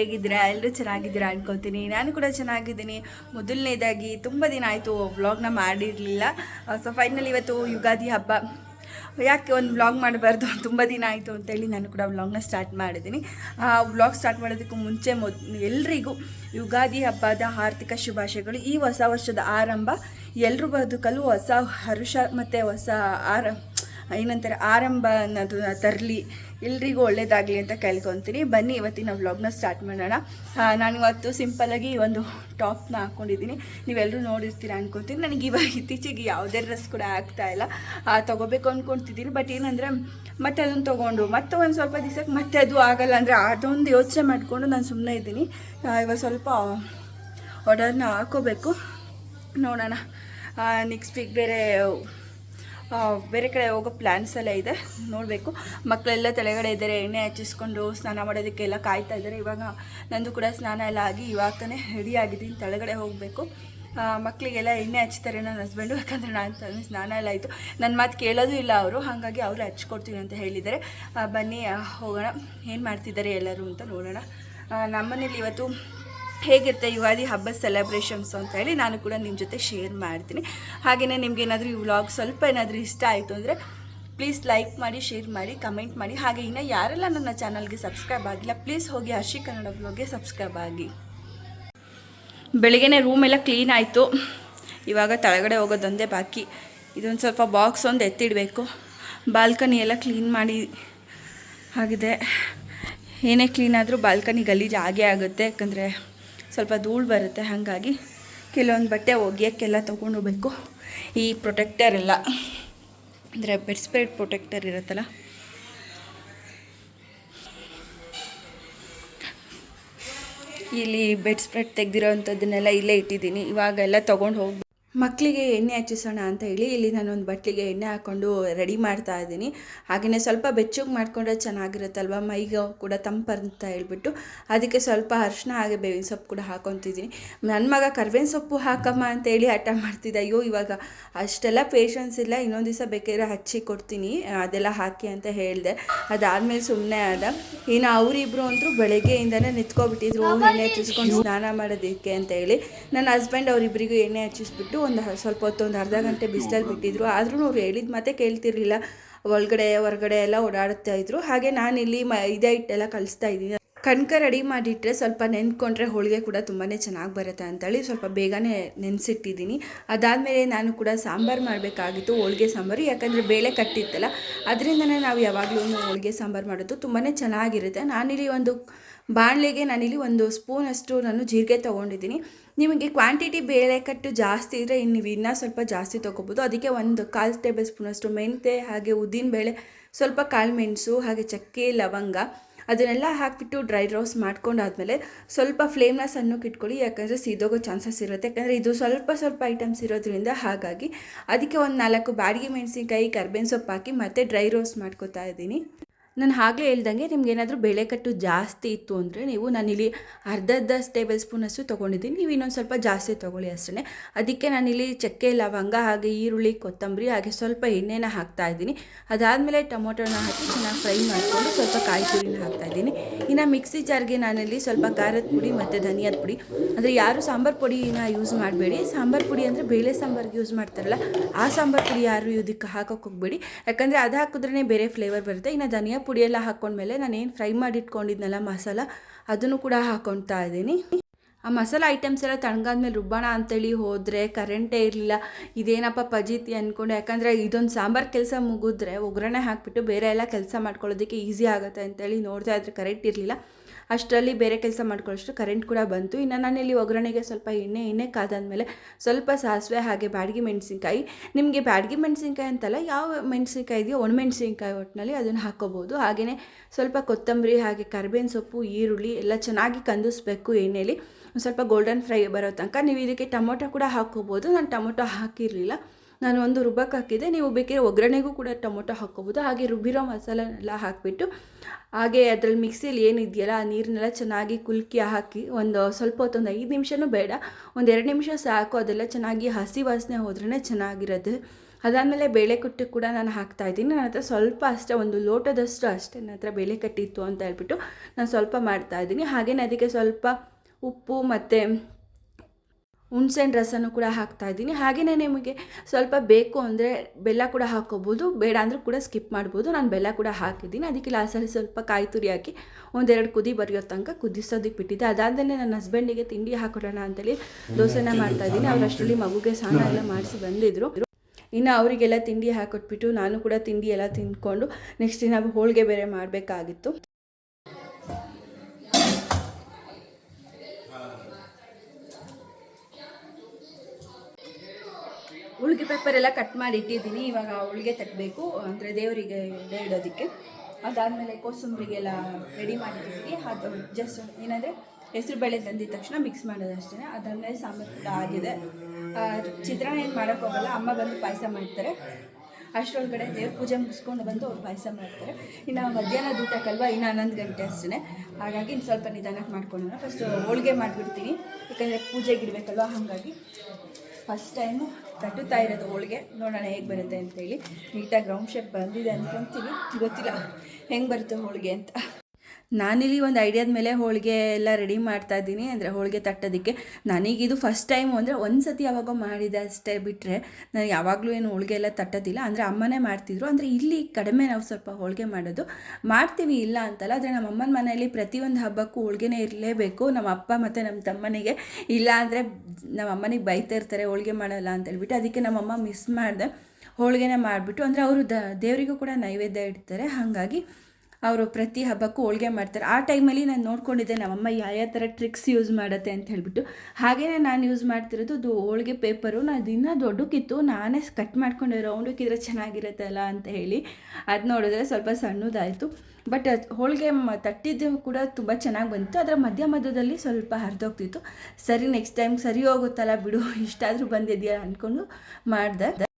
ಹೇಗಿದ್ದೀರಾ? ಎಲ್ಲರೂ ಚೆನ್ನಾಗಿದ್ದೀರಾ ಅನ್ಕೋತೀನಿ ನಾನು ಕೂಡ ಚೆನ್ನಾಗಿದ್ದೀನಿ. ಮೊದಲನೇದಾಗಿ ತುಂಬ ದಿನ ಆಯಿತು ವ್ಲಾಗ್ನ ಮಾಡಿರಲಿಲ್ಲ. ಸೊ ಫೈನಲ್ ಇವತ್ತು ಯುಗಾದಿ ಹಬ್ಬ. ಯಾಕೆ ಒಂದು ವ್ಲಾಗ್ ಮಾಡಬಾರ್ದು? ತುಂಬ ದಿನ ಆಯಿತು ಅಂತೇಳಿ ನಾನು ಕೂಡ ವ್ಲಾಗ್ನ ಸ್ಟಾರ್ಟ್ ಮಾಡಿದ್ದೀನಿ. ಆ ವ್ಲಾಗ್ ಸ್ಟಾರ್ಟ್ ಮಾಡೋದಕ್ಕೂ ಮುಂಚೆ ಮೊದ್, ಎಲ್ರಿಗೂ ಯುಗಾದಿ ಹಬ್ಬದ ಆರ್ಥಿಕ ಶುಭಾಶಯಗಳು. ಈ ಹೊಸ ವರ್ಷದ ಆರಂಭ. ಎಲ್ಲರೂ ಬದುಕಲು ಹೊಸ ಹರುಷ ಮತ್ತು ಹೊಸ ಆರ ಏನಂತಾರೆ ಆರಂಭ ಅನ್ನೋದು ತರಲಿ ಎಲ್ರಿಗೂ ಒಳ್ಳೇದಾಗಲಿ ಅಂತ ಕೇಳ್ಕೊತೀನಿ. ಬನ್ನಿ ಇವತ್ತಿನ ವ್ಲಾಗ್ನ ಸ್ಟಾರ್ಟ್ ಮಾಡೋಣ. ನಾನು ಇವತ್ತು ಸಿಂಪಲ್ಲಾಗಿ ಒಂದು ಟಾಪ್ನ ಹಾಕ್ಕೊಂಡಿದ್ದೀನಿ ನೀವೆಲ್ಲರೂ ನೋಡಿರ್ತೀರ ಅನ್ಕೊತೀನಿ. ನನಗೆ ಇವಾಗ ಇತ್ತೀಚೆಗೆ ಯಾವುದೇ ಡ್ರೆಸ್ ಕೂಡ ಆಗ್ತಾ ಇಲ್ಲ. ಆ, ತಗೋಬೇಕು ಅಂದ್ಕೊಳ್ತಿದ್ದೀನಿ ಬಟ್ ಏನಂದರೆ ಮತ್ತೆ ಅದನ್ನು ತೊಗೊಂಡು ಮತ್ತೆ ಒಂದು ಸ್ವಲ್ಪ ದಿವಸಕ್ಕೆ ಮತ್ತೆ ಅದು ಆಗಲ್ಲ ಅಂದರೆ ಅದೊಂದು ಯೋಚನೆ ಮಾಡಿಕೊಂಡು ನಾನು ಸುಮ್ಮನೆ ಇದ್ದೀನಿ. ಇವಾಗ ಸ್ವಲ್ಪ ಆರ್ಡರ್ನ ಹಾಕೋಬೇಕು. ನೋಡೋಣ. ನೆಕ್ಸ್ಟ್ ವೀಕ್ ಬೇರೆ ಬೇರೆ ಕಡೆ ಹೋಗೋ ಪ್ಲ್ಯಾನ್ಸ್ ಎಲ್ಲ ಇದೆ. ನೋಡಬೇಕು. ಮಕ್ಕಳೆಲ್ಲ ತಲೆಗಡೆ ಇದ್ದಾರೆ, ಎಣ್ಣೆ ಹಚ್ಚಿಸ್ಕೊಂಡು ಸ್ನಾನ ಮಾಡೋದಕ್ಕೆಲ್ಲ ಕಾಯ್ತಾ ಇದ್ದಾರೆ. ಇವಾಗ ನಂದು ಕೂಡ ಸ್ನಾನ ಎಲ್ಲ ಆಗಿ ಇವಾಗ ತಾನೇ ರೆಡಿ ಆಗಿದ್ದೀನಿ ತಳಗಡೆ ಹೋಗಬೇಕು. ಮಕ್ಕಳಿಗೆಲ್ಲ ಎಣ್ಣೆ ಹಚ್ತಾರೆ ನನ್ನ ಹಸ್ಬೆಂಡು ಯಾಕಂದರೆ ನಾನು ತಾನೇ ಸ್ನಾನ ಎಲ್ಲ ಆಯಿತು. ನನ್ನ ಮಾತು ಕೇಳೋದು ಇಲ್ಲ ಅವರು, ಹಾಗಾಗಿ ಅವರು ಹಚ್ಕೊಡ್ತೀನಿ ಅಂತ ಹೇಳಿದ್ದಾರೆ. ಬನ್ನಿ ಹೋಗೋಣ. ಏನು ಮಾಡ್ತಿದ್ದಾರೆ ಎಲ್ಲರೂ ಅಂತ ನೋಡೋಣ. ನಮ್ಮನೇಲಿ ಇವತ್ತು ಹೇಗಿರುತ್ತೆ ಯುಗಾದಿ ಹಬ್ಬದ ಸೆಲೆಬ್ರೇಷನ್ಸ್ ಅಂತ ಹೇಳಿ ನಾನು ಕೂಡ ನಿಮ್ಮ ಜೊತೆ ಶೇರ್ ಮಾಡ್ತೀನಿ. ಹಾಗೆಯೇ ನಿಮ್ಗೆ ಏನಾದರೂ ಈ ವ್ಲಾಗ್ ಸ್ವಲ್ಪ ಏನಾದರೂ ಇಷ್ಟ ಆಯಿತು ಅಂದರೆ ಪ್ಲೀಸ್ ಲೈಕ್ ಮಾಡಿ ಶೇರ್ ಮಾಡಿ ಕಮೆಂಟ್ ಮಾಡಿ. ಹಾಗೆ ಇನ್ನು ಯಾರೆಲ್ಲ ನನ್ನ ಚಾನಲ್ಗೆ ಸಬ್ಸ್ಕ್ರೈಬ್ ಆಗಿಲ್ಲ ಪ್ಲೀಸ್ ಹೋಗಿ ಹರ್ಷಿ ಕನ್ನಡ ವ್ಲಾಗ್ಗೆ ಸಬ್ಸ್ಕ್ರೈಬ್ ಆಗಿ. ಬೆಳಿಗ್ಗೆನೇ ರೂಮ್ ಎಲ್ಲ ಕ್ಲೀನ್ ಆಯಿತು. ಇವಾಗ ತಳಗಡೆ ಹೋಗೋದೊಂದೇ ಬಾಕಿ. ಇದೊಂದು ಸ್ವಲ್ಪ ಬಾಕ್ಸ್ ಒಂದು ಎತ್ತಿಡಬೇಕು. ಬಾಲ್ಕನಿ ಎಲ್ಲ ಕ್ಲೀನ್ ಮಾಡಿ ಆಗಿದೆ. ಏನೇ ಕ್ಲೀನ್ ಆದರೂ ಬಾಲ್ಕನಿ ಗಲೀಜು ಆಗೇ ಆಗುತ್ತೆ. ಯಾಕಂದರೆ ಸ್ವಲ್ಪ ಧೂಳು ಬರುತ್ತೆ, ಹಾಗಾಗಿ ಕೆಲವೊಂದು ಬಟ್ಟೆ ಒಗೆಯೋಕ್ಕೆಲ್ಲ ತೊಗೊಂಡು ಹೋಗ್ಬೇಕು ಈ ಪ್ರೊಟೆಕ್ಟರ್ ಎಲ್ಲ, ಅಂದರೆ ಬೆಡ್ ಸ್ಪ್ರೆಡ್ ಪ್ರೊಟೆಕ್ಟರ್ ಇರುತ್ತಲ್ಲ. ಇಲ್ಲಿ ಬೆಡ್ ಸ್ಪ್ರೆಡ್ ತೆಗೆದಿರೋ ಅಂಥದ್ದನ್ನೆಲ್ಲ ಇಲ್ಲೇ ಇಟ್ಟಿದ್ದೀನಿ ಇವಾಗ ಎಲ್ಲ ತೊಗೊಂಡು ಹೋಗಿ ಮಕ್ಕಳಿಗೆ ಎಣ್ಣೆ ಹಚ್ಚಿಸೋಣ ಅಂತ ಹೇಳಿ ಇಲ್ಲಿ ನಾನೊಂದು ಬಟ್ಟಲಿಗೆ ಎಣ್ಣೆ ಹಾಕ್ಕೊಂಡು ರೆಡಿ ಮಾಡ್ತಾ ಇದ್ದೀನಿ. ಹಾಗೆಯೇ ಸ್ವಲ್ಪ ಬೆಚ್ಚಗೆ ಮಾಡಿಕೊಂಡ್ರೆ ಚೆನ್ನಾಗಿರುತ್ತಲ್ವ? ಮೈಗೆ ಕೂಡ ತಂಪಂತ ಹೇಳ್ಬಿಟ್ಟು ಅದಕ್ಕೆ ಸ್ವಲ್ಪ ಅರಿಶಿನ ಹಾಗೆ ಬೇವಿನ ಸೊಪ್ಪು ಕೂಡ ಹಾಕೊತಿದ್ದೀನಿ. ನನ್ನ ಮಗ ಕರ್ಬೇವಿನ ಸೊಪ್ಪು ಹಾಕಮ್ಮ ಅಂತ ಹೇಳಿ ಹಠ ಮಾಡ್ತಿದ್ದ. ಅಯ್ಯೋ, ಇವಾಗ ಅಷ್ಟೆಲ್ಲ ಪೇಷನ್ಸ್ ಇಲ್ಲ. ಇನ್ನೊಂದು ದಿವಸ ಬೇಕಾದ್ರೆ ಹಚ್ಚಿ ಕೊಡ್ತೀನಿ. ಅದೆಲ್ಲ ಹಾಕಿ ಅಂತ ಹೇಳಿದೆ. ಅದಾದಮೇಲೆ ಸುಮ್ಮನೆ ಆದ. ಇನ್ನು ಅವರಿಬ್ಬರು ಅಂತೂ ಬೆಳಗ್ಗೆಯಿಂದನೇ ನಿಂತ್ಕೊಬಿಟ್ಟಿದ್ರು. ಎಣ್ಣೆ ಹಚ್ಚಿಸ್ಕೊಂಡು ಸ್ನಾನ ಮಾಡೋದಕ್ಕೆ ಅಂತ ಹೇಳಿ. ನನ್ನ ಹಸ್ಬೆಂಡ್ ಅವರಿಬ್ಬರಿಗೂ ಎಣ್ಣೆ ಹಚ್ಚಿಸ್ಬಿಟ್ಟು ಒಂದು ಸ್ವಲ್ಪ ಹೊತ್ತು ಒಂದು ಅರ್ಧ ಗಂಟೆ ಬಿಸಿಲಲ್ಲಿ ಬಿಟ್ಟಿದ್ರು. ಆದ್ರೂ ಅವ್ರು ಹೇಳಿದ ಮತ್ತೆ ಕೇಳ್ತಿರ್ಲಿಲ್ಲ. ಒಳಗಡೆ, ಹೊರಗಡೆ ಎಲ್ಲ ಓಡಾಡ್ತಾ ಇದ್ರು. ಹಾಗೆ ನಾನಿಲ್ಲಿ ಮ ಇದೇ ಹಿಟ್ಟೆಲ್ಲ ಕಲಿಸ್ತಾ ಇದ್ದೀನಿ. ಕಣ್ಕ ರೆಡಿ ಮಾಡಿಟ್ಟರೆ ಸ್ವಲ್ಪ ನೆನ್ಕೊಂಡ್ರೆ ಹೋಳಿಗೆ ಕೂಡ ತುಂಬಾ ಚೆನ್ನಾಗಿ ಬರುತ್ತೆ ಅಂತೇಳಿ ಸ್ವಲ್ಪ ಬೇಗನೆ ನೆನೆಸಿಟ್ಟಿದ್ದೀನಿ. ಅದಾದಮೇಲೆ ನಾನು ಕೂಡ ಸಾಂಬಾರು ಮಾಡಬೇಕಾಗಿತ್ತು ಹೋಳಿಗೆ ಸಾಂಬಾರು. ಯಾಕಂದರೆ ಬೇಳೆ ಕಟ್ಟಿತ್ತಲ್ಲ, ಅದರಿಂದನೇ ನಾವು ಯಾವಾಗಲೂ ಹೋಳಿಗೆ ಸಾಂಬಾರು ಮಾಡೋದು ತುಂಬಾ ಚೆನ್ನಾಗಿರುತ್ತೆ. ನಾನಿಲ್ಲಿ ಒಂದು ಬಾಣಲೆಗೆ ನಾನಿಲ್ಲಿ ಒಂದು ಸ್ಪೂನಷ್ಟು ನಾನು ಜೀರಿಗೆ ತೊಗೊಂಡಿದ್ದೀನಿ. ನಿಮಗೆ ಕ್ವಾಂಟಿಟಿ ಬೇಳೆ ಕಟ್ಟು ಜಾಸ್ತಿ ಇದ್ದರೆ ನೀವು ಇನ್ನೂ ಸ್ವಲ್ಪ ಜಾಸ್ತಿ ತೊಗೋಬೋದು. ಅದಕ್ಕೆ ಒಂದು ಕಾಲು ಟೇಬಲ್ ಸ್ಪೂನಷ್ಟು ಮೆಂತೆ ಹಾಗೆ ಉದ್ದಿನ ಬೇಳೆ, ಸ್ವಲ್ಪ ಕಾಳು ಮೆಣಸು ಹಾಗೆ ಚಕ್ಕೆ, ಲವಂಗ ಅದನ್ನೆಲ್ಲ ಹಾಕಿಬಿಟ್ಟು ಡ್ರೈ ರೋಸ್ಟ್ ಮಾಡ್ಕೊಂಡಾದ್ಮೇಲೆ ಸ್ವಲ್ಪ ಫ್ಲೇಮ್ನ ಸಣ್ಣಕ್ಕೆ ಇಟ್ಕೊಳ್ಳಿ, ಯಾಕಂದರೆ ಸೀದೋಗೋ ಚಾನ್ಸಸ್ ಇರುತ್ತೆ. ಯಾಕಂದರೆ ಇದು ಸ್ವಲ್ಪ ಸ್ವಲ್ಪ ಐಟಮ್ಸ್ ಇರೋದ್ರಿಂದ ಹಾಗಾಗಿ ಅದಕ್ಕೆ ಒಂದು ನಾಲ್ಕು ಬಾಡಿಗೆ ಮೆಣಸಿನ್ಕಾಯಿ, ಕರ್ಬೇವಿನ ಸೊಪ್ಪು ಹಾಕಿ ಮತ್ತೆ ಡ್ರೈ ರೋಸ್ಟ್ ಮಾಡ್ಕೋತಾ ಇದ್ದೀನಿ. ನಾನು ಆಗಲೇ ಹೇಳ್ದಂಗೆ ನಿಮ್ಗೆ ಏನಾದರೂ ಬೇಳೆ ಕಟ್ಟು ಜಾಸ್ತಿ ಇತ್ತು ಅಂದರೆ ನೀವು ನಾನಿಲ್ಲಿ ಅರ್ಧರ್ಧ ಟೇಬಲ್ ಸ್ಪೂನಷ್ಟು ತೊಗೊಂಡಿದ್ದೀನಿ. ನೀವು ಇನ್ನೊಂದು ಸ್ವಲ್ಪ ಜಾಸ್ತಿ ತೊಗೊಳ್ಳಿ ಅಷ್ಟೇ ಅದಕ್ಕೆ ನಾನಿಲ್ಲಿ ಚಕ್ಕೆ, ಲವಂಗ ಹಾಗೆ ಈರುಳ್ಳಿ, ಕೊತ್ತಂಬರಿ ಹಾಗೆ ಸ್ವಲ್ಪ ಎಣ್ಣೆನ ಹಾಕ್ತಾ ಇದ್ದೀನಿ. ಅದಾದಮೇಲೆ ಟೊಮೊಟೊನ ಹಾಕಿ ಚೆನ್ನಾಗಿ ಫ್ರೈ ಮಾಡಿಕೊಂಡು ಸ್ವಲ್ಪ ಕಾಯಿ ತುರಿನ ಹಾಕ್ತಾ ಇದ್ದೀನಿ. ಇನ್ನು ಮಿಕ್ಸಿ ಜಾರ್ಗೆ ನಾನಲ್ಲಿ ಸ್ವಲ್ಪ ಖಾರದ ಪುಡಿ ಮತ್ತು ಧನಿಯಾದ ಪುಡಿ. ಅಂದರೆ ಯಾರು ಸಾಂಬಾರು ಪುಡಿನ ಯೂಸ್ ಮಾಡಬೇಡಿ. ಸಾಂಬಾರು ಪುಡಿ ಅಂದರೆ ಬೇಳೆ ಸಾಂಬಾರ್ಗೆ ಯೂಸ್ ಮಾಡ್ತಾರಲ್ಲ, ಆ ಸಾಂಬಾರು ಪುಡಿ ಯಾರು ಇದಕ್ಕೆ ಹಾಕೋಕೆ ಹೋಗ್ಬೇಡಿ. ಯಾಕಂದರೆ ಅದು ಹಾಕಿದ್ರೇ ಬೇರೆ ಫ್ಲೇವರ್ ಬರುತ್ತೆ. ಇನ್ನು ಧನಿಯಾ ಪುಡಿ ಎಲ್ಲ ಹಾಕ್ಕೊಂಡ್ಮೇಲೆ ನಾನು ಏನು ಫ್ರೈ ಮಾಡಿ ಮಾಡಿಟ್ಕೊಂಡಿದ್ನಲ್ಲ ಮಸಾಲ, ಅದನ್ನು ಕೂಡ ಹಾಕ್ಕೊಳ್ತಾ ಇದ್ದೀನಿ. ಆ ಮಸಾಲ ಐಟಮ್ಸ್ ಎಲ್ಲ ತಣ್ಣಗಾದ್ಮೇಲೆ ರುಬ್ಬೋಣ ಅಂತೇಳಿ ಹೋದರೆ ಕರೆಂಟೇ ಇರಲಿಲ್ಲ. ಇದೇನಪ್ಪ ಪಜೀತಿ ಅಂದ್ಕೊಂಡು ಯಾಕಂದರೆ ಇದೊಂದು ಸಾಂಬಾರು ಕೆಲಸ ಮುಗಿದ್ರೆ ಒಗ್ಗರಣೆ ಹಾಕಿಬಿಟ್ಟು ಬೇರೆ ಎಲ್ಲ ಕೆಲಸ ಮಾಡ್ಕೊಳ್ಳೋದಕ್ಕೆ ಈಸಿ ಆಗುತ್ತೆ ಅಂತೇಳಿ ನೋಡ್ತಾ ಇದ್ರೆ ಕರೆಂಟ್ ಇರಲಿಲ್ಲ. ಅಷ್ಟರಲ್ಲಿ ಬೇರೆ ಕೆಲಸ ಮಾಡ್ಕೊಳ್ಳೋಷ್ಟು ಕರೆಂಟ್ ಕೂಡ ಬಂತು. ಇನ್ನು ನಾನಿಲ್ಲಿ ಒಗ್ಗರಣೆಗೆ ಸ್ವಲ್ಪ ಎಣ್ಣೆ ಎಣ್ಣೆ ಕಾದಾದ್ಮೇಲೆ ಸ್ವಲ್ಪ ಸಾಸಿವೆ ಹಾಗೆ ಬಾಡಿಗೆ ಮೆಣಸಿನ್ಕಾಯಿ. ನಿಮಗೆ ಬಾಡಿಗೆ ಮೆಣಸಿನ್ಕಾಯಿ ಅಂತಲ್ಲ, ಯಾವ ಮೆಣಸಿನ್ಕಾಯಿ ಇದೆಯೋ ಒಣಮೆಣಸಿನ್ಕಾಯಿ ಒಟ್ಟಿನಲ್ಲಿ ಅದನ್ನು ಹಾಕೋಬೋದು ಹಾಗೆಯೇ ಸ್ವಲ್ಪ ಕೊತ್ತಂಬರಿ ಹಾಗೆ ಕರ್ಬೇವಿನ ಸೊಪ್ಪು, ಈರುಳ್ಳಿ ಎಲ್ಲ ಚೆನ್ನಾಗಿ ಕಂದಿಸ್ಬೇಕು ಎಣ್ಣೆಯಲ್ಲಿ ಸ್ವಲ್ಪ ಗೋಲ್ಡನ್ ಫ್ರೈ ಬರೋ ತನಕ. ನೀವು ಇದಕ್ಕೆ ಟೊಮೊಟೊ ಕೂಡ ಹಾಕ್ಕೋಬೋದು. ನಾನು ಟೊಮೊಟೊ ಹಾಕಿರಲಿಲ್ಲ. ನಾನು ಒಂದು ರುಬ್ಬಕ್ಕೆ ಹಾಕಿದ್ದೆ. ನೀವು ಬೇಕಿದ್ರೆ ಒಗ್ಗರಣೆಗೂ ಕೂಡ ಟೊಮೊಟೊ ಹಾಕ್ಕೋಬೋದು. ಹಾಗೆ ರುಬ್ಬಿರೋ ಮಸಾಲೆನೆಲ್ಲ ಹಾಕಿಬಿಟ್ಟು, ಹಾಗೆ ಅದರಲ್ಲಿ ಮಿಕ್ಸಿಯಲ್ಲಿ ಏನಿದೆಯಲ್ಲ, ಆ ನೀರನ್ನೆಲ್ಲ ಚೆನ್ನಾಗಿ ಕುಲ್ಕಿ ಹಾಕಿ ಒಂದು ಸ್ವಲ್ಪ ಹೊತ್ತು ಒಂದು ಐದು ನಿಮಿಷನೂ ಬೇಡ, ಒಂದು ಎರಡು ನಿಮಿಷ ಸಾಕು. ಅದೆಲ್ಲ ಚೆನ್ನಾಗಿ ಹಸಿ ವಾಸನೆ ಹೋದ್ರೇ ಚೆನ್ನಾಗಿರೋದು. ಅದಾದಮೇಲೆ ಬೇಳೆ ಕುಟ್ಟಿ ಕೂಡ ನಾನು ಹಾಕ್ತಾ ಇದ್ದೀನಿ. ನನ್ನ ಹತ್ರ ಸ್ವಲ್ಪ ಅಷ್ಟೇ, ಒಂದು ಲೋಟದಷ್ಟು ಅಷ್ಟೇ ನನ್ನ ಹತ್ರ ಬೇಳೆ ಕಟ್ಟಿತ್ತು ಅಂತ ಹೇಳ್ಬಿಟ್ಟು ನಾನು ಸ್ವಲ್ಪ ಮಾಡ್ತಾ ಇದ್ದೀನಿ. ಹಾಗೆಯೇ ಅದಕ್ಕೆ ಸ್ವಲ್ಪ ಉಪ್ಪು ಮತ್ತು ಹುಣ್ಸೆಹಣ್ಣು ರಸನೂ ಕೂಡ ಹಾಕ್ತಾ ಇದ್ದೀನಿ. ಹಾಗೆಯೇ ನಿಮಗೆ ಸ್ವಲ್ಪ ಬೇಕು ಅಂದರೆ ಬೆಲ್ಲ ಕೂಡ ಹಾಕ್ಕೋಬೋದು ಬೇಡ ಅಂದರೂ ಕೂಡ ಸ್ಕಿಪ್ ಮಾಡ್ಬೋದು. ನಾನು ಬೆಲ್ಲ ಕೂಡ ಹಾಕಿದ್ದೀನಿ. ಅದಕ್ಕೆ ಲಾಸ್ಟಲ್ಲಿ ಸ್ವಲ್ಪ ಕಾಯಿ ತುರಿ ಹಾಕಿ ಒಂದೆರಡು ಕುದಿ ಬರೆಯೋ ತನಕ ಕುದಿಸೋದಕ್ಕೆ ಬಿಟ್ಟಿದ್ದೆ. ಅದಾದಮೇಲೆ ನನ್ನ ಹಸ್ಬೆಂಡಿಗೆ ತಿಂಡಿ ಹಾಕೊಡೋಣ ಅಂತೇಳಿ ದೋಸೆನ ಮಾಡ್ತಾ ಇದ್ದೀನಿ. ಅವ್ರು ಅಷ್ಟರಲ್ಲಿ ಮಗುಗೆ ಸ್ನಾನ ಎಲ್ಲ ಮಾಡಿಸಿ ಬಂದಿದ್ರು. ಇನ್ನು ಅವರಿಗೆಲ್ಲ ತಿಂಡಿ ಹಾಕೊಟ್ಬಿಟ್ಟು ನಾನು ಕೂಡ ತಿಂಡಿ ಎಲ್ಲ ತಿಂದ್ಕೊಂಡು ನೆಕ್ಸ್ಟ್ ದಿನ ಹೋಳಿಗೆ ಬೇರೆ ಮಾಡಬೇಕಾಗಿತ್ತು. ಉಳ್ಗೆ ಪೇಪರ್ ಎಲ್ಲ ಕಟ್ ಮಾಡಿ ಇಟ್ಟಿದ್ದೀನಿ. ಇವಾಗ ಉಳ್ಗೆ ತಟ್ಟಬೇಕು ಅಂದರೆ ದೇವರಿಗೆ ಇಡೋದಕ್ಕೆ. ಅದಾದಮೇಲೆ ಕೋಸಂಬರಿಗೆಲ್ಲ ರೆಡಿ ಮಾಡಿಟ್ಟಿದ್ದೀನಿ. ಅದು ಜಸ್ಟ್ ಏನಂದರೆ ಹೆಸರು ಬೇಳೆ ತಂದಿದ ತಕ್ಷಣ ಮಿಕ್ಸ್ ಮಾಡೋದು ಅಷ್ಟೇ ಅದಾದಮೇಲೆ ಸಾಂಬಾರು ಕೂಡ ಆಗಿದೆ. ಚಿತ್ರಾನ್ನ ಏನು ಮಾಡೋಕ್ಕೋಗಲ್ಲ ಅಮ್ಮ ಬಂದು ಪಾಯಸ ಮಾಡ್ತಾರೆ. ಅಷ್ಟರೊಳಗಡೆ ದೇವ್ರ ಪೂಜೆ ಮುಗಿಸ್ಕೊಂಡು ಬಂದು ಅವ್ರು ಪಾಯಸ ಮಾಡ್ತಾರೆ. ಇನ್ನು ಮಧ್ಯಾಹ್ನದ ಊಟಕ್ಕಲ್ವ? ಇನ್ನು ಹನ್ನೊಂದು ಗಂಟೆ ಅಷ್ಟೇ ಹಾಗಾಗಿ ಇನ್ನು ಸ್ವಲ್ಪ ನಿಧಾನಕ್ಕೆ ಮಾಡ್ಕೊಳ್ಳೋಣ. ಫಸ್ಟು ಹೋಳಿಗೆ ಮಾಡಿಬಿಡ್ತೀನಿ. ಯಾಕಂದರೆ ಪೂಜೆಗೆ ಇಡಬೇಕಲ್ವ ಹಾಗಾಗಿ. ಫಸ್ಟ್ ಟೈಮು ತಟ್ಟುತ್ತಾ ಇರೋದು ಹೋಳಿಗೆ. ನೋಡೋಣ ಹೇಗೆ ಬರುತ್ತೆ ಅಂತೇಳಿ. ನೀಟಾಗಿ ರೌಂಡ್ ಶೇಪ್ ಬಂದಿದೆ ಅನ್ಕೊಂತೀನಿ ಗೊತ್ತಿಲ್ಲ. ಹೆಂಗೆ ಬರುತ್ತೆ ಹೋಳಿಗೆ ಅಂತ. ನಾನಿಲ್ಲಿ ಒಂದು ಐಡಿಯಾದ ಮೇಲೆ ಹೋಳಿಗೆ ಎಲ್ಲ ರೆಡಿ ಮಾಡ್ತಾ ಇದ್ದೀನಿ. ಅಂದರೆ ಹೋಳಿಗೆ ತಟ್ಟೋದಕ್ಕೆ. ನನಗಿದು ಫಸ್ಟ್ ಟೈಮು ಅಂದರೆ ಒಂದು ಸತಿ ಯಾವಾಗೋ ಮಾಡಿದೆ ಅಷ್ಟೇ ಬಿಟ್ಟರೆ ನಾನು ಯಾವಾಗಲೂ ಏನು ಹೋಳಿಗೆ ಎಲ್ಲ ತಟ್ಟೋದಿಲ್ಲ. ಅಂದರೆ ಅಮ್ಮನೇ ಮಾಡ್ತಿದ್ರು. ಅಂದರೆ ಇಲ್ಲಿ ಕಡಿಮೆ ನಾವು ಸ್ವಲ್ಪ ಹೋಳಿಗೆ ಮಾಡೋದು. ಮಾಡ್ತೀವಿ ಇಲ್ಲ ಅಂತಲ್ಲ, ಆದರೆ ನಮ್ಮ ಅಮ್ಮನ ಮನೆಯಲ್ಲಿ ಪ್ರತಿಯೊಂದು ಹಬ್ಬಕ್ಕೂ ಹೋಳಿಗೆನೇ ಇರಲೇಬೇಕು. ನಮ್ಮ ಅಪ್ಪ ಮತ್ತು ನಮ್ಮ ತಮ್ಮನಿಗೆ ಇಲ್ಲ ಅಂದರೆ ನಮ್ಮ ಅಮ್ಮನಿಗೆ ಬೈತಾ ಇರ್ತಾರೆ, ಹೋಳಿಗೆ ಮಾಡಲ್ಲ ಅಂತ ಹೇಳ್ಬಿಟ್ಟು. ಅದಕ್ಕೆ ನಮ್ಮಮ್ಮ ಮಿಸ್ ಮಾಡಿದೆ ಹೋಳಿಗೆನೇ ಮಾಡಿಬಿಟ್ಟು. ಅಂದರೆ ಅವರು ದ ದೇವರಿಗೂ ಕೂಡ ನೈವೇದ್ಯ ಇಡ್ತಾರೆ. ಹಾಗಾಗಿ ಅವರು ಪ್ರತಿ ಹಬ್ಬಕ್ಕೂ ಹೋಳಿಗೆ ಮಾಡ್ತಾರೆ. ಆ ಟೈಮಲ್ಲಿ ನಾನು ನೋಡ್ಕೊಂಡಿದ್ದೆ ನಮ್ಮಮ್ಮ ಯಾವ ಯಾವ ಥರ ಟ್ರಿಕ್ಸ್ ಯೂಸ್ ಮಾಡುತ್ತೆ ಅಂತ ಹೇಳ್ಬಿಟ್ಟು. ಹಾಗೆಯೇ ನಾನು ಯೂಸ್ ಮಾಡ್ತಿರೋದು ಅದು ಹೋಳಿಗೆ ಪೇಪರು ನಾನು ಇನ್ನೂ ದೊಡ್ಡಕ್ಕಿತ್ತು. ನಾನೇ ಕಟ್ ಮಾಡ್ಕೊಂಡು ರೌಂಡಕ್ಕಿದ್ರೆ ಚೆನ್ನಾಗಿರುತ್ತಲ್ಲ ಅಂತ ಹೇಳಿ. ಅದು ನೋಡಿದ್ರೆ ಸ್ವಲ್ಪ ಸಣ್ಣದಾಯಿತು. ಬಟ್ ಹೋಳಿಗೆ ಮ ತಟ್ಟಿದ್ದು ಕೂಡ ತುಂಬ ಚೆನ್ನಾಗಿ ಬಂತು ಅದರ ಮಧ್ಯ ಮಧ್ಯದಲ್ಲಿ ಸ್ವಲ್ಪ ಹರಿದೋಗ್ತಿತ್ತು. ಸರಿ ನೆಕ್ಸ್ಟ್ ಟೈಮ್ ಸರಿ ಹೋಗುತ್ತಲ್ಲ ಬಿಡು. ಇಷ್ಟಾದರೂ ಬಂದಿದೆಯಾ ಅಂದ್ಕೊಂಡು ಮಾಡಿದೆ.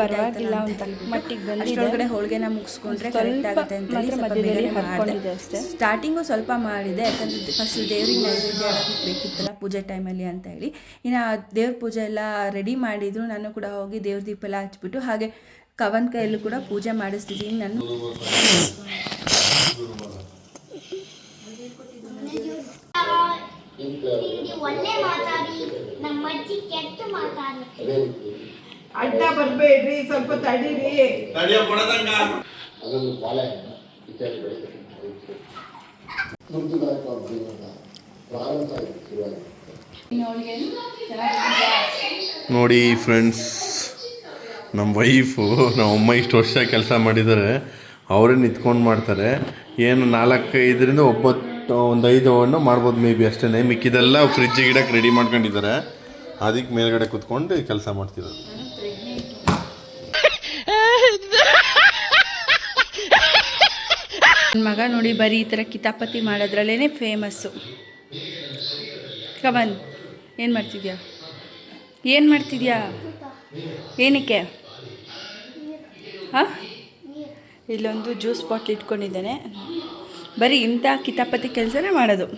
ಪರವಾಗಿಲ್ಲ ಅಂತ. ಮಟ್ಟಿಗೆ ಬಂದಿದೆ. ಹೋಳಿಗೆನ ಮುಗಿಸ್ಕೊಂಡ್ರೆ ಕರೆಕ್ಟ್ ಆಗುತ್ತೆ ಅಂತ ಅಷ್ಟೇ. ಸ್ಟಾರ್ಟಿಂಗು ಸ್ವಲ್ಪ ಮಾಡಿದೆ ಯಾಕಂದ್ರೆ ಫಸ್ಟ್ ದೇವ್ರಿಗೆ ನೈವೇದ್ಯ ಬೇಕಿತ್ತಲ್ಲ ಪೂಜೆ ಟೈಮಲ್ಲಿ ಅಂತ ಹೇಳಿ. ಇನ್ನು ದೇವ್ರ ಪೂಜೆ ಎಲ್ಲ ರೆಡಿ ಮಾಡಿದ್ರು ನಾನು ಕೂಡ ಹೋಗಿ ದೇವ್ರ ದೀಪ ಎಲ್ಲ ಹಚ್ಬಿಟ್ಟು ಹಾಗೆ ಕವನ್ ಕೈಯಲ್ಲೂ ಕೂಡ ಪೂಜೆ ಮಾಡಿಸ್ತಿದ್ದೀನಿ ನಾನು. ಒಳ್ಳೆ ಮಾತಾಡಿ ನಮ್ಮ ಅಜ್ಜಿ ಕೆಟ್ಟ ಅಡ್ಡ ಬರಬೇಡ್ರಿ ಸ್ವಲ್ಪ ತಡೀರಿ. ಅದನ್ನು ಬಾಳೆ ಇತ್ಯಾದಿ ಬೆಳೆಸ್ತಾರೆ ತೃಪ್ತಿದಾಯಕವಾದ ಜೀವನ ಪ್ರಾರಂಭ ಶುರುವಾಗಿದೆ. ನೋಡಿ ಫ್ರೆಂಡ್ಸ್ ನಮ್ಮ ವೈಫು ನಮ್ಮ ಅಮ್ಮ ಇಷ್ಟು ವರ್ಷ ಕೆಲಸ ಮಾಡಿದ್ದಾರೆ ಅವರೇ ನಿಂತ್ಕೊಂಡು ಮಾಡ್ತಾರೆ. ಏನು ನಾಲ್ಕೈದರಿಂದ ಒಂಬತ್ತು ಒಂದು ಐದು ಹಣ್ಣು ಮಾಡ್ಬೋದು ಮೇ ಬಿ ಅಷ್ಟೇ ಮಿಕ್ಕಿದೆಲ್ಲ ಫ್ರಿಜ್ಜಿಗೆ ಇಡಕ್ಕೆ ರೆಡಿ ಮಾಡ್ಕೊಂಡಿದ್ದಾರೆ. ಅದಕ್ಕೆ ಮೇಲ್ಗಡೆ ಕೂತ್ಕೊಂಡು ಕೆಲಸ ಮಾಡ್ತಿರೋದು. ನನ್ನ ಮಗ ನೋಡಿ ಬರೀ ಈ ಥರ ಕಿತಾಪತಿ ಮಾಡೋದ್ರಲ್ಲೇ ಫೇಮಸ್ಸು ಕವನ್ ಏನು ಮಾಡ್ತಿದ್ಯಾ? ಏನು ಮಾಡ್ತಿದ್ಯಾ? ಏನಕ್ಕೆ? ಹಾಂ? ಇಲ್ಲೊಂದು ಜ್ಯೂಸ್ ಬಾಟ್ಲ್ ಇಟ್ಕೊಂಡಿದ್ದಾನೆ. ಬರೀ ಇಂಥ ಕಿತಾಪತಿ ಕೆಲಸನೇ ಮಾಡೋದು.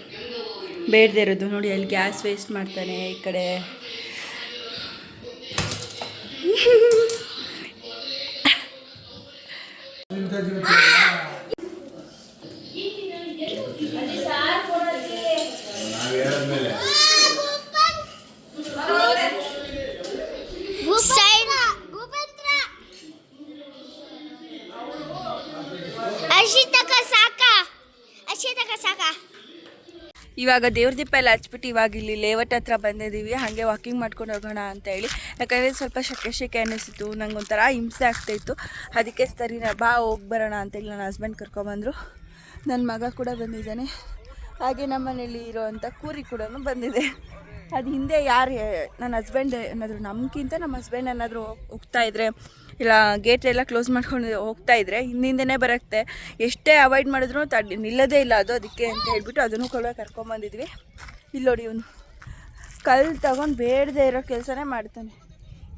ಬೇಡದೇ ಇರೋದು. ನೋಡಿ, ಅಲ್ಲಿ ಗ್ಯಾಸ್ ವೇಸ್ಟ್ ಮಾಡ್ತಾನೆ ಈ ಕಡೆ ಅಶಿತಕ ಸಾಕ ಅಶಿತಕ ಸಾಕ ಇವಾಗ ದೇವ್ರ ದೀಪ ಎಲ್ಲ ಹಚ್ಬಿಟ್ಟು ಇವಾಗ ಇಲ್ಲಿ ಲೇವಟ್ ಹತ್ರ ಬಂದಿದ್ದೀವಿ, ಹಾಗೆ ವಾಕಿಂಗ್ ಮಾಡ್ಕೊಂಡು ಹೋಗೋಣ ಅಂತ ಹೇಳಿ. ಯಾಕಂದರೆ ಸ್ವಲ್ಪ ಶೆಕೆ ಶೆಕೆ ಅನ್ನಿಸಿತ್ತು ನಂಗೆ ಒಂಥರ ಹಿಂಸೆ ಆಗ್ತಾಯಿತ್ತು ಅದಕ್ಕೆ ಸರಿ ಬಾ, ಹೋಗಿ ಬರೋಣ ಅಂತೇಳಿ ನನ್ನ ಹಸ್ಬೆಂಡ್ ಕರ್ಕೊಂಬಂದರು. ನನ್ನ ಮಗ ಕೂಡ ಬಂದಿದ್ದಾನೆ. ಹಾಗೆ ನಮ್ಮ ಮನೇಲಿ ಇರೋವಂಥ ಕೂರಿ ಕೂಡ ಬಂದಿದೆ. ಅದು ಹಿಂದೆ ಯಾರು ನನ್ನ ಹಸ್ಬೆಂಡ್ ಏನಾದರೂ ನಮ್ಗಿಂತ ನಮ್ಮ ಹಸ್ಬೆಂಡ್ ಏನಾದರೂ ಹೋಗ್ತಾ ಇದ್ರೆ, ಇಲ್ಲ ಗೇಟ್ ಎಲ್ಲ ಕ್ಲೋಸ್ ಮಾಡ್ಕೊಂಡು ಹೋಗ್ತಾ ಇದ್ರೆ ಹಿಂದಿಂದನೇ ಬರುತ್ತೆ. ಎಷ್ಟೇ ಅವಾಯ್ಡ್ ಮಾಡಿದ್ರು ತಡ್ ನಿಲ್ಲೋದೇ ಇಲ್ಲ ಅದು ಅದಕ್ಕೆ ಅಂತ ಹೇಳ್ಬಿಟ್ಟು ಅದನ್ನು ಕೂಡ ಕರ್ಕೊಂಬಂದಿದ್ವಿ. ಇಲ್ಲಿ ನೋಡಿ ಇವನು. ಕಲ್ಲು ತಗೊಂಡು ಬೇಡದೇ ಇರೋ ಕೆಲಸನೇ ಮಾಡ್ತಾನೆ.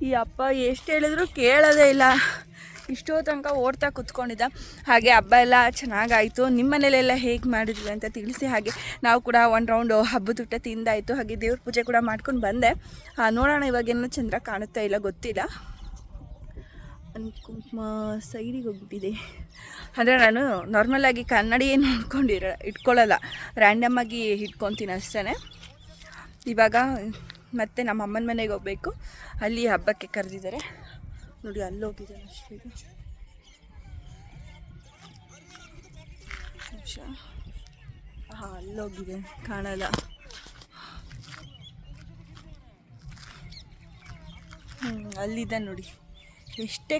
ಈ ಅಪ್ಪ ಎಷ್ಟು ಹೇಳಿದ್ರು ಕೇಳೋದೇ ಇಲ್ಲ. ಇಷ್ಟೋ ತನಕ ಓಡ್ತಾ ಕುತ್ಕೊಂಡಿದ್ದ. ಹಾಗೆ ಹಬ್ಬ ಎಲ್ಲ ಚೆನ್ನಾಗಾಯಿತು. ನಿಮ್ಮ ಮನೇಲೆಲ್ಲ ಹೇಗೆ ಮಾಡಿದ್ವಿ ಅಂತ ತಿಳಿಸಿ. ಹಾಗೆ ನಾವು ಕೂಡ ಒಂದು ರೌಂಡ್ ಹಬ್ಬದ ಊಟ ತಿಂದಾಯಿತು. ಹಾಗೆ ದೇವ್ರ ಪೂಜೆ ಕೂಡ ಮಾಡ್ಕೊಂಡು ಬಂದೆ. ನೋಡೋಣ ಇವಾಗೇನೋ ಚಂದ್ರ ಕಾಣುತ್ತಾ ಇಲ್ಲ ಗೊತ್ತಿಲ್ಲ. ಕುಂಕುಮ ಸೈಡಿಗೆ ಹೋಗ್ಬಿಟ್ಟಿದೆ. ಅಂದರೆ ನಾನು ನಾರ್ಮಲಾಗಿ ಕನ್ನಡಿ ಏನು ನೋಡ್ಕೊಂಡಿರ, ಇಟ್ಕೊಳ್ಳಲ್ಲ. ರ್ಯಾಂಡಮಾಗಿ ಇಟ್ಕೊತೀನಿ ಅಷ್ಟೇ ಇವಾಗ ಮತ್ತೆ ನಮ್ಮ ಅಮ್ಮನ ಮನೆಗೆ ಹೋಗಬೇಕು. ಅಲ್ಲಿ ಹಬ್ಬಕ್ಕೆ ಕರೆದಿದ್ದಾರೆ. ನೋಡಿ ಅಲ್ಲಿ ಹೋಗಿದ್ದಾರೆ ಅಷ್ಟೇ ನಿಮಿಷ. ಹಾಂ ಅಲ್ಲೋಗಿದೆ, ಕಾಣಲ್ಲ. ಹ್ಞೂ ಅಲ್ಲಿದೆ ನೋಡಿ. ಎಷ್ಟೇ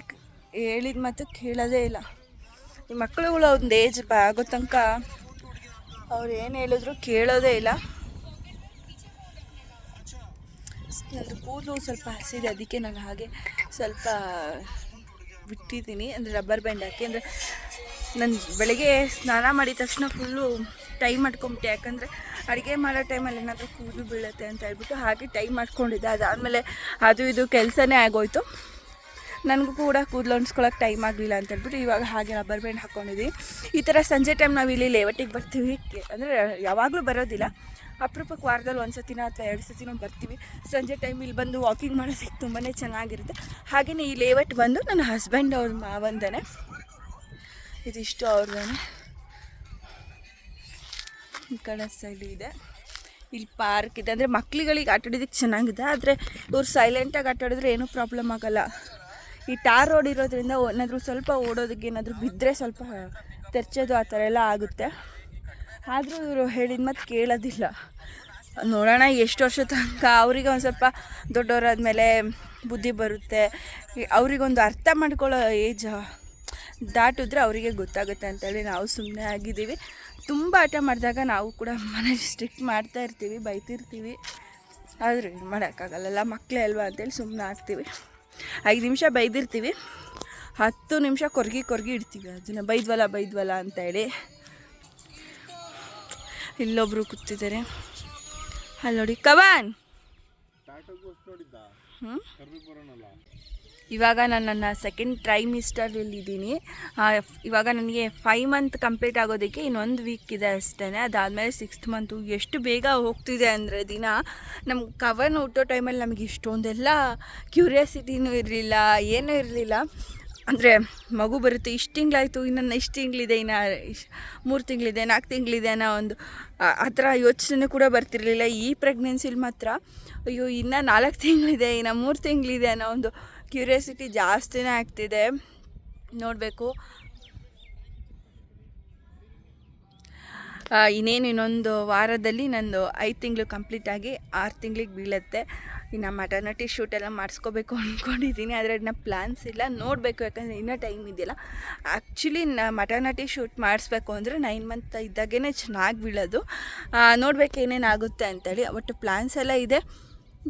ಹೇಳಿದ ಮಾತು ಕೇಳೋದೇ ಇಲ್ಲ. ಈ ಮಕ್ಕಳುಗಳು ಒಂದು ಏಜ್ ಆಗೋ ತನಕ ಅವ್ರು ಏನು ಹೇಳಿದ್ರು ಕೇಳೋದೇ ಇಲ್ಲ. ನಂದು ಕೂದಲು ಸ್ವಲ್ಪ ಹಸಿದೆ, ಅದಕ್ಕೆ ನಾನು ಹಾಗೆ ಸ್ವಲ್ಪ ಬಿಟ್ಟಿದ್ದೀನಿ. ಅಂದರೆ ರಬ್ಬರ್ ಬ್ಯಾಂಡ್ ಹಾಕಿ. ಅಂದರೆ ನಾನು ಬೆಳಗ್ಗೆ ಸ್ನಾನ ಮಾಡಿದ ತಕ್ಷಣ ಫುಲ್ಲು ಟೈಮ್ ಮಾಡ್ಕೊಂಬಿಟ್ಟೆ. ಯಾಕಂದರೆ ಅಡುಗೆ ಮಾಡೋ ಟೈಮಲ್ಲಿ ಏನಾದರೂ ಕೂದಲು ಬೀಳುತ್ತೆ ಅಂತ ಹೇಳ್ಬಿಟ್ಟು ಹಾಗೆ ಟೈಮ್ ಮಾಡ್ಕೊಂಡಿದ್ದೆ. ಅದಾದಮೇಲೆ ಅದು ಇದು ಕೆಲಸನೇ ಆಗೋಯ್ತು. ನನಗೂ ಕೂಡ ಕೂದಲು ಅನ್ಸ್ಕೊಳಕ್ಕೆ ಟೈಮ್ ಆಗಲಿಲ್ಲ ಅಂತ ಹೇಳ್ಬಿಟ್ಟು ಇವಾಗ ಹಾಗೆ ರಬ್ಬರ್ ಬ್ಯಾಂಡ್ ಹಾಕ್ಕೊಂಡಿದ್ವಿ ಈ ಥರ ಸಂಜೆ ಟೈಮ್ ನಾವು ಇಲ್ಲಿ ಲೇವಟಿಗೆ ಬರ್ತೀವಿ. ಅಂದರೆ ಯಾವಾಗಲೂ ಬರೋದಿಲ್ಲ. ಅಪರೂಪಕ್ಕೆ ವಾರದಲ್ಲಿ ಒಂದು ಸತಿನ ಅಥವಾ ಎರಡು ಸತಿನೋ ಬರ್ತೀವಿ. ಸಂಜೆ ಟೈಮ್ ಇಲ್ಲಿ ಬಂದು ವಾಕಿಂಗ್ ಮಾಡೋದಕ್ಕೆ ತುಂಬಾ ಚೆನ್ನಾಗಿರುತ್ತೆ. ಹಾಗೆಯೇ ಈ ಲೇವಟ್ ಬಂದು ನನ್ನ ಹಸ್ಬೆಂಡ್ ಅವ್ರ ಮಾವಂದನೆ. ಇದಿಷ್ಟು ಅವ್ರದೇ ಈ ಕಡೆ ಸೈಡ್ ಇದೆ. ಇಲ್ಲಿ ಪಾರ್ಕ್ ಇದೆ. ಅಂದರೆ ಮಕ್ಳುಗಳಿಗೆ ಆಟ ಆಡೋದಕ್ಕೆ ಚೆನ್ನಾಗಿದೆ. ಆದರೆ ಇವ್ರು ಸೈಲೆಂಟಾಗಿ ಆಟ ಆಡಿದ್ರೆ ಏನೂ ಪ್ರಾಬ್ಲಮ್ ಆಗೋಲ್ಲ. ಈ ಟಾರ್ ರೋಡ್ ಇರೋದ್ರಿಂದ ಏನಾದರೂ ಸ್ವಲ್ಪ ಓಡೋದಕ್ಕೆ ಏನಾದರೂ ಬಿದ್ದರೆ ಸ್ವಲ್ಪ ತೆರ್ಚೋದು ಆ ಥರ ಎಲ್ಲ ಆಗುತ್ತೆ. ಆದರೂ ಇವರು ಹೇಳಿದ ಮತ್ತು ಕೇಳೋದಿಲ್ಲ. ನೋಡೋಣ ಎಷ್ಟು ವರ್ಷ ತನಕ ಅವರಿಗೆ ಒಂದು ಸ್ವಲ್ಪ ದೊಡ್ಡವರಾದ್ಮೇಲೆ ಬುದ್ಧಿ ಬರುತ್ತೆ. ಅವರಿಗೊಂದು ಅರ್ಥ ಮಾಡ್ಕೊಳ್ಳೋ ಏಜ್ ದಾಟಿದ್ರೆ ಅವರಿಗೆ ಗೊತ್ತಾಗುತ್ತೆ ಅಂತೇಳಿ ನಾವು ಸುಮ್ಮನೆ ಆಗಿದ್ದೀವಿ. ತುಂಬ ಆಟ ಮಾಡಿದಾಗ ನಾವು ಕೂಡ ಮನೇಲಿ ಸ್ಟ್ರಿಕ್ಟ್ ಮಾಡ್ತಾ ಇರ್ತೀವಿ, ಬೈತಿರ್ತೀವಿ. ಆದರೂ ಏನು ಮಾಡೋಕ್ಕಾಗಲ್ಲ ಮಕ್ಕಳೇ ಅಲ್ವಾ ಅಂತೇಳಿ ಸುಮ್ಮನೆ ಆಗ್ತೀವಿ. ಐದು ನಿಮಿಷ ಬೈದಿರ್ತೀವಿ. ಹತ್ತು ನಿಮಿಷ ಕೊರ್ಗಿ ಕೊರ್ಗಿ ಇಡ್ತೀವಿ ಅದನ್ನು. ಬೈದ್ವಲ್ಲ ಬೈದ್ವಲ್ಲ ಅಂತೇಳಿ. ಇಲ್ಲೊಬ್ರು ಕೂತಿದ್ದಾರೆ. ಅಲ್ಲಿ ನೋಡಿ ಕವನ್ ಇವಾಗ ನಾನು ನನ್ನ ಸೆಕೆಂಡ್ ಟ್ರೈಮಿಸ್ಟರಲ್ಲಿದ್ದೀನಿ ಇವಾಗ ನನಗೆ ಫೈವ್ ಮಂತ್ ಕಂಪ್ಲೀಟ್ ಆಗೋದಕ್ಕೆ ಇನ್ನೊಂದು ವೀಕ್ ಇದೆ ಅಷ್ಟೇ ಅದಾದಮೇಲೆ ಸಿಕ್ಸ್ತ್ ಮಂತು ಎಷ್ಟು ಬೇಗ ಹೋಗ್ತಿದೆ ಅಂದರೆ ದಿನ ನಮ್ಮ ಕವರ್ನ ಹುಟ್ಟೋ ಟೈಮಲ್ಲಿ ನಮಗೆ ಇಷ್ಟೊಂದೆಲ್ಲ ಕ್ಯೂರಿಯಾಸಿಟಿನೂ ಇರಲಿಲ್ಲ, ಏನೂ ಇರಲಿಲ್ಲ. ಅಂದರೆ ಮಗು ಬರುತ್ತೆ, ಇಷ್ಟು ತಿಂಗಳಾಯಿತು, ಇನ್ನೊಂದು ಇಷ್ಟು ತಿಂಗಳಿದೆ, ಇನ್ನು ಮೂರು ತಿಂಗಳಿದೆ ನಾಲ್ಕು ತಿಂಗಳಿದೆ ಅನ್ನೋ ಒಂದು, ಆ- ಥರ ಯೋಚನೆ ಕೂಡ ಬರ್ತಿರಲಿಲ್ಲ. ಈ ಪ್ರೆಗ್ನೆನ್ಸಿಲಿ ಮಾತ್ರ ಅಯ್ಯೋ, ಇನ್ನು ನಾಲ್ಕು ತಿಂಗಳಿದೆ, ಇನ್ನು ಮೂರು ತಿಂಗಳಿದೆ ಅನ್ನೋ ಒಂದು ಕ್ಯೂರಿಯಾಸಿಟಿ ಜಾಸ್ತಿನೇ ಆಗ್ತಿದೆ. ನೋಡಬೇಕು. ಇನ್ನೇನು ಇನ್ನೊಂದು ವಾರದಲ್ಲಿ ನಂದು ಐದು ತಿಂಗಳು ಕಂಪ್ಲೀಟ್ ಆಗಿ ಆರು ತಿಂಗಳಿಗೆ ಬೀಳುತ್ತೆ. ಇನ್ನು ಮಟರ್ನಿಟಿ ಎಲ್ಲ ಮಾಡಿಸ್ಕೋಬೇಕು ಅಂದ್ಕೊಂಡಿದ್ದೀನಿ ಆದರೆ ಅದನ್ನ ಪ್ಲ್ಯಾನ್ಸ್ ಇಲ್ಲ. ನೋಡಬೇಕು, ಯಾಕಂದರೆ ಇನ್ನೂ ಟೈಮ್ ಇದೆಯಲ್ಲ ಆ್ಯಕ್ಚುಲಿ ನ ಮಟರ್ನಿಟಿ ಶೂಟ್ ಮಾಡಿಸ್ಬೇಕು ಅಂದರೆ ನೈನ್ ಮಂತ್ ಇದ್ದಾಗೇ ಚೆನ್ನಾಗಿ ಬೀಳೋದು. ನೋಡ್ಬೇಕು ಏನೇನಾಗುತ್ತೆ ಅಂತೇಳಿ. ಒಟ್ಟು ಪ್ಲ್ಯಾನ್ಸ್ ಎಲ್ಲ ಇದೆ.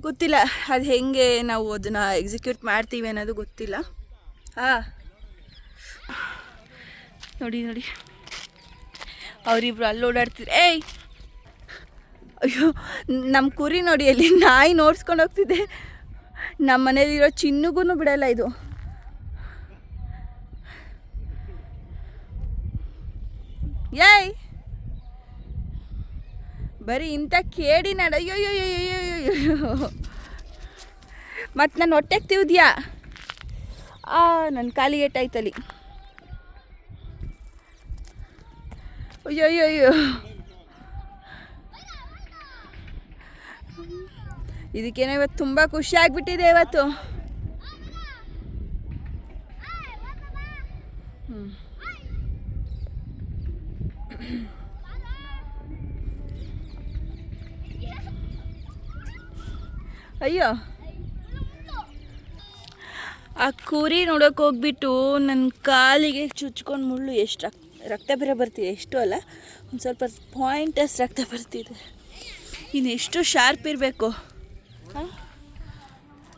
ಗೊತ್ತಿಲ್ಲ, ಅದು ಹೆಂಗೆ ನಾವು ಅದನ್ನು ಎಕ್ಸಿಕ್ಯೂಟ್ ಮಾಡ್ತೀವಿ ಅನ್ನೋದು ಗೊತ್ತಿಲ್ಲ. ಹಾಂ ನೋಡಿ ನೋಡಿ. ಅವರಿಬ್ರು ಅಲ್ಲಿ ಓಡಾಡ್ತಿದ್ರು ಏಯ್! ಅಯ್ಯೋ ನಮ್ಮ ಕುರಿ ನೋಡಿ, ಅಲ್ಲಿ ನಾಯಿ ನೋಡ್ಸ್ಕೊಂಡು ಹೋಗ್ತಿದ್ದೆ ನಮ್ಮ ಮನೇಲಿರೋ ಚಿನ್ನಗೂ ಬಿಡಲ್ಲ ಇದು. ಏಯ್! ಬರೀ ಇಂಥ ಕೇಡಿ ನಾಡ. ಅಯ್ಯೋ ಅಯ್ಯೋ ಮತ್ತು ನಾನು ಹೊಟ್ಟೆಗೆ ತಿವ್ದ್ಯಾ? ಆ ನನ್ನ ಕಾಲಿಗೆ ಏಟಾಯ್ತಲ್ಲಿ. ಅಯ್ಯೋ ಅಯ್ಯೋ ಅಯ್ಯೋ. ಇದಕ್ಕೇನೋ ಇವತ್ತು ತುಂಬ ಖುಷಿ ಆಗಿಬಿಟ್ಟಿದೆ ಇವತ್ತು. ಅಯ್ಯೋ. ಆ ಕುರಿ ನೋಡೋಕೆ ಹೋಗ್ಬಿಟ್ಟು ನನ್ನ ಕಾಲಿಗೆ ಚುಚ್ಕೊಂಡು ಮುಳ್ಳು ಎಷ್ಟು ರಕ್, ರಕ್ತ ಬೇರೆ ಬರ್ತಿದೆ, ಎಷ್ಟು ಅಲ್ಲ? ಒಂದು ಸ್ವಲ್ಪ ಪಾಯಿಂಟಸ್ ರಕ್ತ ಬರ್ತಿದೆ. ಇನ್ನು ಎಷ್ಟು ಶಾರ್ಪ್ ಇರಬೇಕು.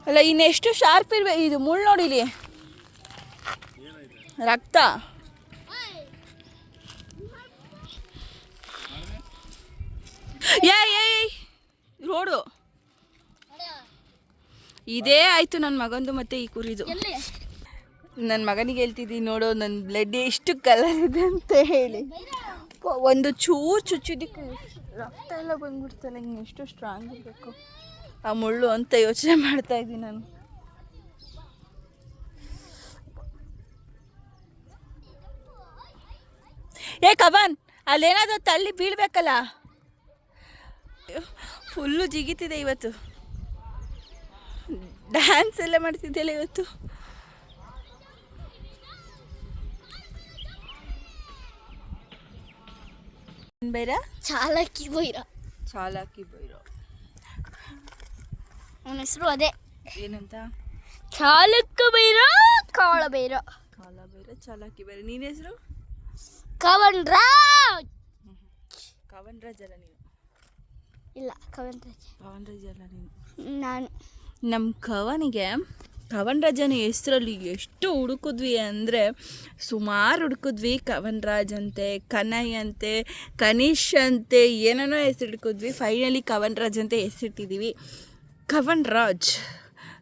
ಅಲ್ಲ ಇನ್ನೆಷ್ಟು ಶಾರ್ಪ್ ಇರಬೇಕು ಇದು ಮುಳ್ಳು ನೋಡಿಲಿ ರಕ್ತ. ಏಯ್ ಏಯ್ ರೋಡು ಇದೇ ಆಯಿತು ನನ್ನ ಮಗಂದು ಮತ್ತೆ ಈ ಕುರಿದು. ನನ್ನ ಮಗನಿಗೆ ಹೇಳ್ತಿದ್ದೀನಿ ನೋಡು ನನ್ನ ಬ್ಲಡ್ ಎಷ್ಟು ಕಲರ್ ಇದೆ ಅಂತ ಹೇಳಿ. ಒಂದು ಚೂರು ಚುಚ್ಚಿದ್ದಕ್ಕೆ ರಕ್ತ ಎಲ್ಲ ಬಂದ್ಬಿಡ್ತಲ್ಲ ಹಿಂಗೆ ಎಷ್ಟು ಸ್ಟ್ರಾಂಗ್ ಇರಬೇಕು. ಆ ಮುಳ್ಳು ಅಂತ ಯೋಚನೆ ಮಾಡ್ತಾ ಇದ್ದೀನಿ ನಾನು. ಏ ಕವನ್ ಅಲ್ಲೇನಾದ್ರೂ ತಳ್ಳಿ ಬೀಳ್ಬೇಕಲ್ಲ? ಫುಲ್ಲು ಜಿಗಿತಿದೆ ಇವತ್ತು. ಡ್ಯಾನ್ಸ್ ಎಲ್ಲ ಮಾಡ್ತಿದ್ದೆಲ್ಲ ಇವತ್ತು. ಬೈರ ಚಾಲಕಿ ಬೈರ. ಚಾಲಾಕಿ ಬೈರೋ. ಅವನ ಹೆಸರು ಅದೇ. ಏನಂತ? ಚಾಲಕ ಬೈರ ಕಾಳ ಬೈರ. ಕಾಲ ಬೈರ ಚಾಲಾಕಿ ಬೈರ. ನಿನ್ನ ಹೆಸರು? ಕವನ್ ರಾಜ್ ಕವನ್ ರಾಜ್ ಅಲ್ಲ ನೀನು. ಇಲ್ಲ ಕವನ್ ರಾಜ್ ಕವನ್ ರಾಜ್ ಅಲ್ಲ ನೀನು. ನಾನು. ನಮ್ಮ ಕವನಿಗೆ ಕವನ್ ರಾಜನ ಹೆಸರಲ್ಲಿ ಎಷ್ಟು ಹುಡುಕಿದ್ವಿ ಅಂದರೆ ಸುಮಾರು ಹುಡುಕಿದ್ವಿ ಕವನ್ ರಾಜ್ ಅಂತೆ ಕನೈ ಅಂತೆ ಕನಿಷ್ ಅಂತೆ ಏನೇನೋ ಹೆಸರು ಹುಡುಕಿದ್ವಿ. ಫೈನಲಿ ಕವನ್ ರಾಜ್ ಅಂತ ಹೆಸರಿಟ್ಟಿದ್ದೀವಿ ಕವನ್ ರಾಜ್.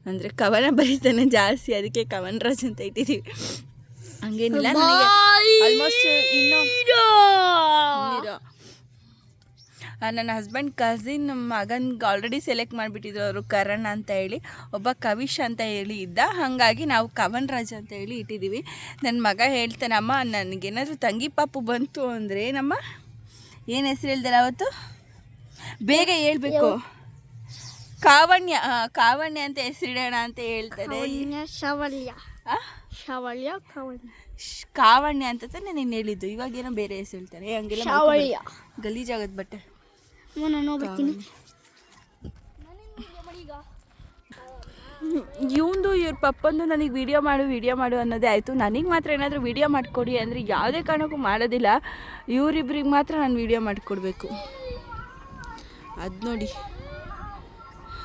ಅಂದರೆ ಕವನ ಬರೀತಾನೆ ಜಾಸ್ತಿ ಅದಕ್ಕೆ ಕವನ್ ರಾಜ್ ಅಂತ ಇಟ್ಟಿದ್ದೀವಿ ಹಂಗೇನಿಲ್ಲ ನನಗೆ ಆಲ್ಮೋಸ್ಟ್ ಇನ್ನೂ ನನ್ನ ಹಸ್ಬೆಂಡ್ ಕಸಿನ್ ನಮ್ಮ ಮಗನ್ಗೆ ಆಲ್ರೆಡಿ ಸೆಲೆಕ್ಟ್ ಮಾಡಿಬಿಟ್ಟಿದ್ರು ಅವರು ಕರಣ್ ಅಂತ ಹೇಳಿ. ಒಬ್ಬ ಕವಿಶ್ ಅಂತ ಹೇಳಿ ಇದ್ದ. ಹಾಗಾಗಿ ನಾವು ಕವನ್ ರಾಜ್ ಅಂತ ಹೇಳಿ ಇಟ್ಟಿದ್ದೀವಿ ನನ್ನ ಮಗ ಹೇಳ್ತಾನೆ ಅಮ್ಮ ನನಗೇನಾದರೂ ತಂಗಿ ಪಾಪು ಬಂತು ಅಂದರೆ ನಮ್ಮ ಏನು ಹೆಸರು ಹೇಳ್ದಲ್ಲ ಅವತ್ತು? ಬೇಗ ಹೇಳ್ಬೇಕು. ಕಾವಣ್ಯ ಆ, ಕಾವಣ್ಯ ಅಂತ ಹೆಸರಿಡೋಣ ಅಂತ ಹೇಳ್ತಾರೆ ಶವಲ್ಯ ಆ? ಶವಲ್ಯ ಕವನ್ಯ ಶ್- ಕಾವಣ್ಯ ಅಂತ ತಾನೇ ನೀನು ಹೇಳಿದ್ದು. ಇವಾಗ ಏನೋ ಬೇರೆ ಹೆಸರು ಹೇಳ್ತಾರೆ. ಏ, ಹಂಗೆಲ್ಲ ಶಾವಳ್ಯ. ಬಟ್ಟೆ. ನಾನು ಇವಂದು ಇವ್ರ ಪಪ್ಪಂದು ನನಗೆ ವಿಡಿಯೋ ಮಾಡು ವಿಡಿಯೋ ಮಾಡು ಅನ್ನೋದೇ ಆಯಿತು. ನನಗೆ ಮಾತ್ರ ಏನಾದರೂ ವಿಡಿಯೋ ಮಾಡಿಕೊಡಿ ಅಂದರೆ ಯಾವುದೇ ಕಾರಣಕ್ಕೂ ಮಾಡೋದಿಲ್ಲ. ಇವರಿಬ್ರಿಗೆ ಮಾತ್ರ ನಾನು ವಿಡಿಯೋ ಮಾಡಿಕೊಡ್ಬೇಕು. ಅದು ನೋಡಿ.